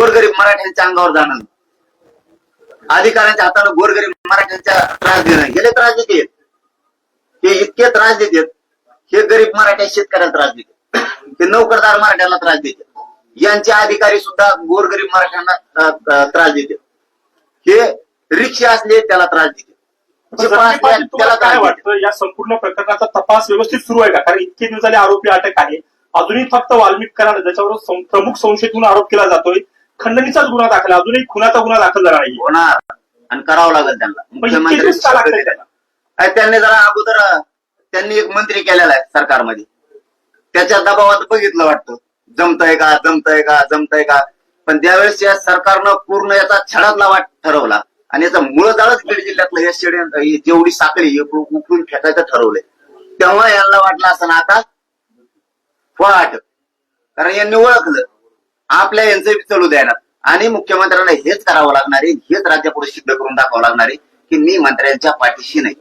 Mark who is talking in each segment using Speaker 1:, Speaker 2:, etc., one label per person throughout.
Speaker 1: गोरगरीब मराठ्यांच्या अंगावर जाणं. अधिकाऱ्यांच्या हातानं गोरगरीब मराठ्यांच्या त्रास देणं. गेले त्रास देते. हे इतके त्रास देतात हे गरीब मराठ्या शेतकऱ्याला त्रास देतात हे नोकरदार मराठ्याला त्रास देतात यांचे अधिकारी सुद्धा गोरगरीब मराठ्यांना त्रास देतात हे रिक्षा असले त्याला त्रास देतात
Speaker 2: तुम्हाला
Speaker 1: त्याला
Speaker 2: काय. वाटतं? या संपूर्ण प्रकरणाचा तपास व्यवस्थित सुरू आहे का? कारण इतके दिवस झाले आरोपी अटक आहे. अजूनही फक्त वाल्मिक कराड ज्याच्यावर प्रमुख संशयित म्हणून आरोप केला जातोय. खंडणीचाच गुन्हा दाखल आहे. अजूनही खुनाचा गुन्हा दाखल झाला नाही
Speaker 1: होणार. आणि करावं लागेल त्यांना.
Speaker 2: पण इतके दिवस का लागले त्याला
Speaker 1: अरे त्यांनी जरा अगोदर त्यांनी एक मंत्री केलेला आहे सरकारमध्ये. त्याच्या दबावात बघितलं वाटतं. जमतंय का जमतंय का जमतंय का? पण त्यावेळेस या सरकारनं पूर्ण याचा छडातला वाट ठरवला. आणि याचा मूळ जाळच बीड जिल्ह्यातलं हे शेडे जेवढी साखळी हे उकळून उकळून फेकायचं ठरवलंय. तेव्हा यांना वाटलं असं ना आता वाट. कारण यांनी ओळखलं. आपल्या यांचं चालू द्यायला आणि मुख्यमंत्र्यांना हेच करावं लागणार आहे हेच राज्यापुढे सिद्ध करून दाखवावं लागणार आहे की मी मंत्र्यांच्या पाठीशी नाही.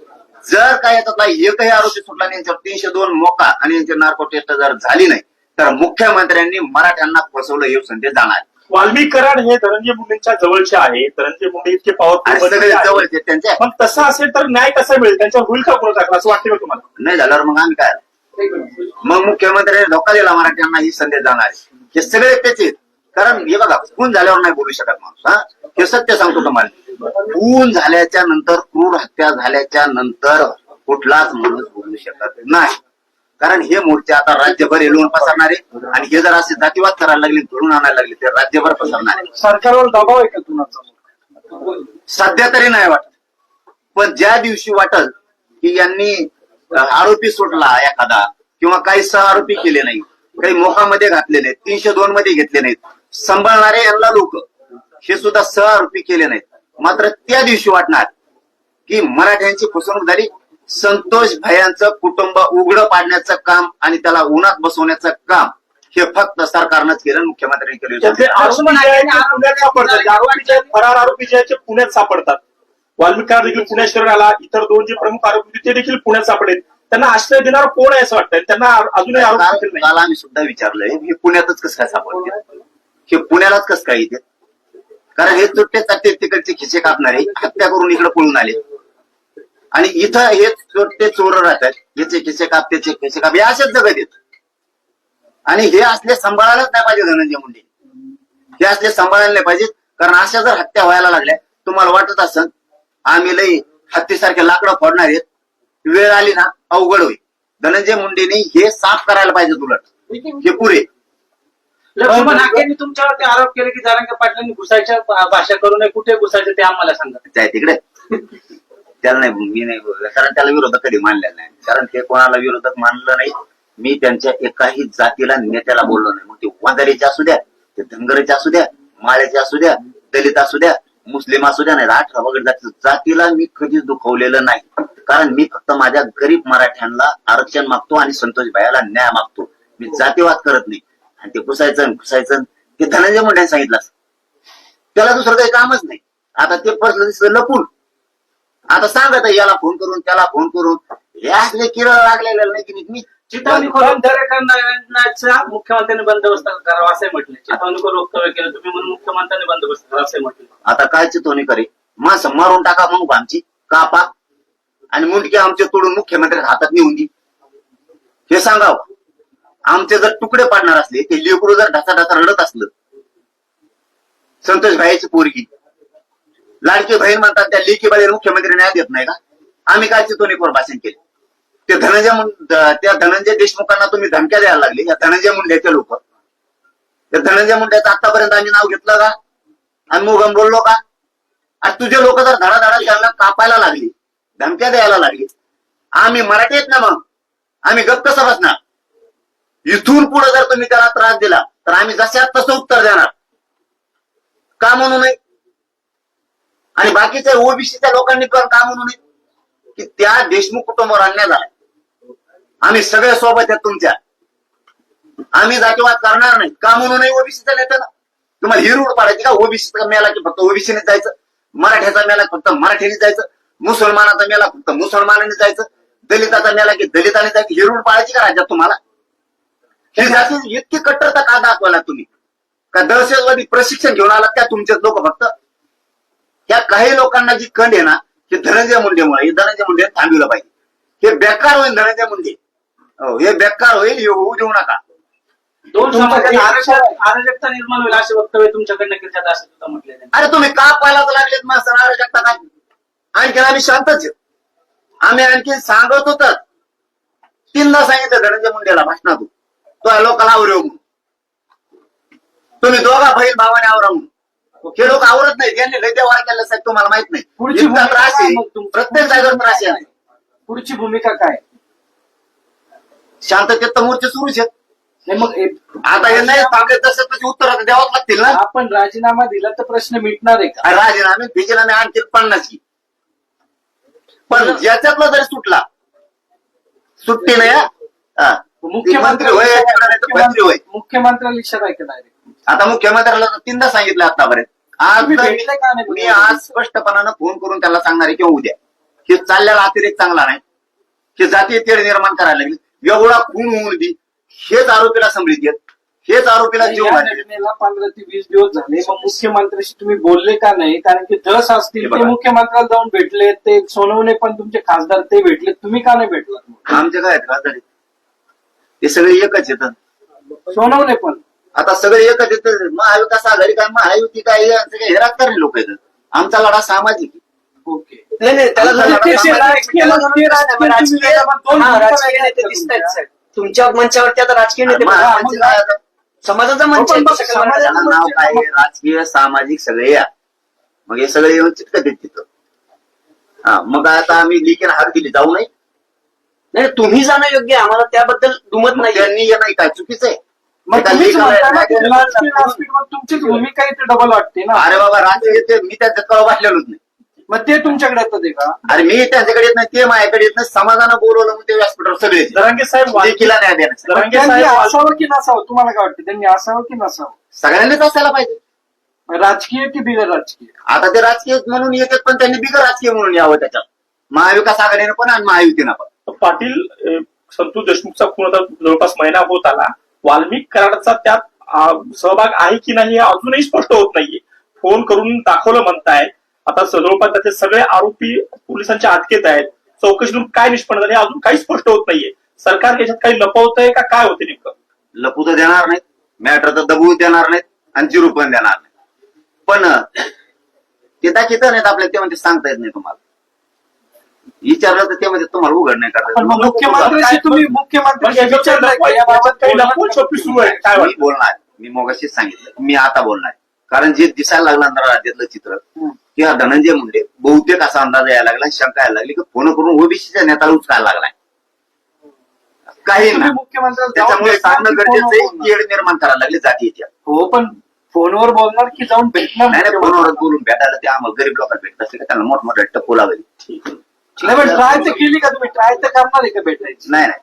Speaker 1: जर काय याच्यातला एकही आरोपी सुटला नाही यांच्यावर तीनशे दोन मोका आणि यांची नार्को टेस्ट जर झाली नाही तर मुख्यमंत्र्यांनी मराठ्यांना फसवलं हे संदेश जाणार.
Speaker 2: वाल्मिक कराड हे धनंजय मुंडेंच्या जवळचे आहे. धनंजय मुंडे इतके
Speaker 1: जवळचे त्यांच्या
Speaker 2: पण तसं असेल तर न्याय कसा मिळेल? त्यांच्यावर होईल का गुन्हा दाखल असं वाटतं तुम्हाला?
Speaker 1: नाही झाल्यावर मग आम्ही काय? मग मुख्यमंत्र्यांनी धोका दिला मराठ्यांना ही संदेश जाणार आहे. हे सगळे त्याचे. आहेत. कारण हे बघा खून झाल्यावर नाही बोलू शकत माणूस हा? हे सत्य सांगतो तुम्हाला. खून झाल्याच्यानंतर क्रूर हत्या झाल्याच्यानंतर कुठलाच माणूस बोलू शकत नाही. कारण हे मोर्चे आता राज्यभर येऊन पसरणार आणि हे जर असे जातीवाद करायला लागले धरून आणायला लागले ते राज्यभर पसरणार.
Speaker 3: सरकारवर दबाव आहे का कुणाचा?
Speaker 1: सध्या तरी नाही वाटत. पण ज्या दिवशी वाटल की यांनी आरोपी सुटला एखादा किंवा काही सह आरोपी केले नाही काही मोहामध्ये घातले नाहीत तीनशे दोन मध्ये घेतले नाहीत. सांभाळणारे यांना लोक. हे सुद्धा सह आरोपी केले नाहीत. मात्र त्या दिवशी वाटणार की मराठ्यांची फसवणूक झाली संतोष भयांचं कुटुंब उघडं पाडण्याचं काम आणि त्याला उन्हात बसवण्याचं काम हे फक्त सरकारनंच केलं मुख्यमंत्र्यांनी केलं.
Speaker 2: फरार आरोपी जे आहेत पुण्यात सापडतात. वाल्मिक कराड देखील पुण्यात आला. इतर दोन जे प्रमुख आरोपी ते देखील पुण्यात सापडेल. त्यांना आश्रय देणार कोण आहे असं वाटतंय? त्यांना अजूनही आरोप
Speaker 1: काल आम्ही सुद्धा विचारलंय हे पुण्यातच कसं काय सापडते हे पुण्यालाच कसं काय येते? कारण हे चुट्टे चाट्टे तिकडचे खिसे कापणारे हत्या करून इकडे पळून आले. आणि इथं हे चोरटे चोर राहतात याचे खिसे काप त्याचे खिसे काप हे असेच जगत येत आणि हे असले सांभाळायलाच नाही पाहिजे धनंजय मुंडे. हे असले सांभाळायला नाही पाहिजे कारण अशा जर हत्या व्हायला लागल्या तुम्हाला वाटत असन आम्ही लई हत्तीसारखे लाकडं फोडणार आहेत वेळ आली ना अवघड होईल. धनंजय मुंडेने हे साफ करायला पाहिजे उलट. हे पुरे.
Speaker 3: लक्ष्मण हाकेंनी तुमच्यावरती आरोप केले की जारंगे पाटलांनी घुसायच्या भाषा करू नये. कुठे घुसायचं ते आम्हाला सांगा.
Speaker 1: जाय तिकडे. त्याला नाही मी नाही. कारण त्याला विरोधक कधी मानलेला नाही. कारण ते कोणाला विरोधक मानलं नाही मी त्यांच्या एकाही जातीला नेत्याला बोललो नाही. मग ते वंजारीचे असू द्या ते धनगरचे असू द्या माळ्याचे असू द्या दलित असू द्या मुस्लिम असू द्या नाही अठरा वगैरे जाती जातीला मी कधीच दुखवलेलं नाही. कारण मी फक्त माझ्या गरीब मराठ्यांना आरक्षण मागतो आणि संतोष भाईला न्याय मागतो. मी जातीवाद करत नाही. आणि ते घुसायचं घुसायचं ते धनंजय मुंडे सांगितलं. त्याला दुसरं काही कामच नाही. आता ते फसलं दिसलं लपून. आता सांगत आहे याला फोन करून त्याला फोन करून. हे असले किरळ लागलेले नाही की मी
Speaker 3: चितवणी मुख्यमंत्र्यांनी बंदोबस्त करावा असे म्हटले चितवणी करून वक्तव्य केलं तुम्ही म्हणून मुख्यमंत्र्यांनी बंदोबस्त करावा असे म्हटले
Speaker 1: आता काय चितवणी करे माणसं मारून टाका मग आमची कापा. आणि मुंडके आमचे तोडून मुख्यमंत्री हातात नेऊन दे हे सांगावं. आमचे जर तुकडे पाडणार असले ते लेकरू जर ढासा ढसा रडत असलं संतोष भाईची पोरगी. लाडकी बहीण म्हणतात त्या लेकी बाई मुख्यमंत्री न्याय देत नाही का? आम्ही काय चितवणी करून भाषण केले? ते धनंजय त्या धनंजय देशमुखांना तुम्ही धमक्या द्यायला लागले. या धनंजय मुंड्याचे लोक. त्या धनंजय मुंड्याचं आतापर्यंत आम्ही नाव घेतलं का? आणि मुगम बोललो का? आणि तुझे लोक जर धडाधडा त्यांना कापायला लागली धमक्या द्यायला लागली. आम्ही मराठी ना मग. आम्ही गप्प कसं बसणार इथून पुढे जर तुम्ही त्याला त्रास दिला तर आम्ही जशात तसं उत्तर देणार. का म्हणू नये? आणि बाकीच्या ओबीसीच्या लोकांनी पण का म्हणू नये? की त्या देशमुख कुटुंबावर अन्याय झालाय. आम्ही सगळे सोबत आहेत तुमच्या. आम्ही जातीवाद करणार नाही. का म्हणू नये ओबीसीचा नेत्याला? तुम्हाला ही रूढ पाडायची का? ओबीसीचा मेला की फक्त ओबीसीने जायचं? मराठ्याचा मेला फक्त मराठीने जायचं? मुसलमानाचा मेला फक्त मुसलमानाने जायचं दलिताचा मेला की दलिताने जायचं ही रूढ पाळायची का राज्यात तुम्हाला? ही जाती इतकी कट्टरता का दाखवायला तुम्ही? का दहशतवादी प्रशिक्षण घेऊन आलात का तुमचेच लोक फक्त? या काही लोकांना जी कंड आहे ना हे धनंजय मुंडेमुळे हे धनंजय मुंडे थांबवलं पाहिजे. हे बेकार होईल धनंजय मुंडे. हो बेकार होईल हे होऊ देऊ नका.
Speaker 3: दोन
Speaker 4: तुमचं
Speaker 3: अराजकता निर्माण होईल असे वक्तव्य तुमच्याकडनं केलं म्हटले
Speaker 1: अरे तुम्ही का पाहायला लागलेत? मग सणारा शकता काय आणखीन आम्ही शांतच. आम्ही आणखी सांगत होत. तीनदा सांगितलं धनंजय मुंडेला भाषणातून. तो लोकांना आवरे म्हणून. तुम्ही दोघा बहीण भावाने आवरा म्हणून. हे लोक आवरत नाही यांनी लय देवार केलं साहेब तुम्हाला माहीत नाही.
Speaker 4: पुढची
Speaker 1: इतका त्रास आहे? प्रत्येक जागेवर त्रास आहे.
Speaker 4: पुढची भूमिका काय?
Speaker 1: शांततेत तर मोर्चे सुरूच आहेत
Speaker 4: मग
Speaker 1: आता हे नाही सांगत तसं तशी उत्तर आता द्यावंच लागतील ना.
Speaker 4: आपण राजीनामा दिला तर प्रश्न मिटणार आहे
Speaker 1: राजीनामे बिजीनामे आणखी पन्नास की पण ज्याच्यातला जरी सुटला सुट्टी नाही हा. हा. मंत्री होय याच्याकडे नाही तर मंत्री होय
Speaker 4: मुख्यमंत्र्याला इशारा आहे का डायरेक्ट
Speaker 1: आता मुख्यमंत्र्याला तर तीनदा सांगितलं आतापर्यंत. आज
Speaker 4: तुम्ही
Speaker 1: तर
Speaker 4: भेटले का नाही?
Speaker 1: मी आज स्पष्टपणानं फोन करून त्याला सांगणार आहे किंवा उद्या हे चाललेला अतिरेक चांगला नाही. हे जातीय तेढ निर्माण करायला लागली. एवढा खून होऊन बी हेच आरोपीला येत हेच आरोपीला जीव
Speaker 4: या. घटनेला पंधरा ते वीस दिवस झाले मग मुख्यमंत्र्याशी तुम्ही बोलले का नाही कारण की जस असतील
Speaker 1: हे
Speaker 4: ते
Speaker 1: बघा.
Speaker 4: मुख्यमंत्र्याला जाऊन भेटले ते सोनवणे पण तुमचे खासदार ते भेटले तुम्ही का नाही भेटलात मग?
Speaker 1: आमचे काय आहेत खासदारी ते सगळे एकच येतात
Speaker 4: सोनवणे पण
Speaker 1: आता सगळे एकच येत महाविकास आघाडी काय महायुती काय हे सगळे हे राजकारणी लोक आहेत आमचा लढा सामाजिक आहे.
Speaker 4: ओके
Speaker 5: नाही नाही त्याला
Speaker 1: आमचा
Speaker 5: जरा
Speaker 1: लढा
Speaker 4: ते
Speaker 1: सामाजिक
Speaker 4: राजकीय-
Speaker 1: आहे.
Speaker 4: राजकीय- राजकीय-
Speaker 5: राजकीय
Speaker 4: दोन
Speaker 5: हा,
Speaker 4: भूमिका
Speaker 5: राजकीय नेते
Speaker 4: वेगळ्या
Speaker 5: दिसत आहेत
Speaker 4: तुमच्या.
Speaker 5: साहेब. तुमच्या मंचावरती आता राजकीय नेते
Speaker 1: मग
Speaker 5: बघा.
Speaker 1: आमचे काय आता?
Speaker 5: समाजाचा मंच आहे. म्हणायचं?
Speaker 1: त्याला नाव काय आहे? राजकीय सामाजिक सगळे या. मग हे सगळे येऊन चिटकत आहेत तिथं. हा मग आता आम्ही लिखीन हात दिली जाऊ नये
Speaker 5: नाही तुम्ही जाणं योग्य आहे. आम्हाला त्याबद्दल दुमत
Speaker 1: मग
Speaker 5: नाही
Speaker 1: त्यांनी ये नाही काय चुकीचं आहे?
Speaker 4: मग
Speaker 1: एका
Speaker 4: तुम्हीच
Speaker 1: लेखाला-
Speaker 4: म्हणता ना की राजकीय व्यासपीठावर तुमचीच भूमिका इथे डबल वाटते ना.
Speaker 1: अरे बाबा राजकीय ते मी त्याच्यात कवा वाटलेलोच नाही.
Speaker 4: मग ते तुमच्याकडे येतात आहे का?
Speaker 1: अरे मी त्यांच्याकडे येत नाही ते माझ्याकडे येत नाही. समाजानं बोलवलं मग ते व्यासपीठावर सगळे
Speaker 2: साहेब
Speaker 1: लेखीला न्याय देण्यासाठी
Speaker 2: जरांगे
Speaker 4: त्यांनी
Speaker 2: साहेब
Speaker 4: असावं की नसावं? तुम्हाला काय वाटतं? त्यांनी असावं की नसावं?
Speaker 1: सगळ्यांनीच असायला पाहिजे.
Speaker 4: राजकीय की बिगर राजकीय?
Speaker 1: आता ते राजकीय म्हणून येतात पण त्यांनी बिगर राजकीय म्हणून यावं त्याच्यात. महाविकास आघाडीनं पण आणि महायुतीनं पण.
Speaker 2: पाटील अ, संतोष देशमुखचा खून आता जवळपास महिना होत आला. वाल्मिक कराडचा त्यात आ, सहभाग आहे की नाही हे अजूनही स्पष्ट होत नाहीये. फोन करून दाखवलं म्हणताय आता जवळपास त्याचे सगळे आरोपी पोलिसांच्या अटकेत आहेत. चौकशीतून काय निष्पन्न झाले हे अजून काही स्पष्ट होत नाहीये. सरकार याच्यात काही लपवतंय का? काय होते नेमकं?
Speaker 1: लपू तर देणार नाहीत. मॅटर तर दबवू देणार नाहीत आणि जिरू पण देणार नाही पण ते दाखित नाहीत आपल्याला ते म्हणजे सांगता येत नाही तुम्हाला. विचारलं तर ते म्हणजे तुम्हाला उघड नाही करता
Speaker 4: मुख्यमंत्र्याशी तुम्ही मुख्यमंत्र्याशी का? याबाबत
Speaker 2: काही सुरू आहे. काय
Speaker 1: मी
Speaker 2: वाटतं?
Speaker 1: बोलणार. मी मोगाशीच सांगितलं. मी आता बोलणार. कारण जे दिसायला लागलं ना राज्यातलं चित्र. की हा धनंजय मुंडे बहुतेक असा अंदाज यायला लागला शंका यायला लागली की फोन करून ओबीसीच्या नेत्याला उचकायला लागलाय. काही
Speaker 4: तुम्ही
Speaker 1: ना
Speaker 4: मुख्यमंत्र्याला जाऊन
Speaker 1: त्याच्यामुळे सांगणं गरजेचं
Speaker 4: फोनवर
Speaker 1: आहे
Speaker 4: बोलणार?
Speaker 1: की येड निर्माण करायला लागली जातीच्या
Speaker 4: हो पण फोनवर बोलणार की जाऊन भेटणार
Speaker 1: नाही नाही फोनवरच बोलून भेटायला ते आम्हाला गरीब लोकांना भेटत असते का त्यांना मोठमोठ्या टप्पू लागली
Speaker 4: नाही ट्राय तर केली का तुम्ही? ट्राय तर करणार आहे का भेटायची?
Speaker 1: नाही नाही.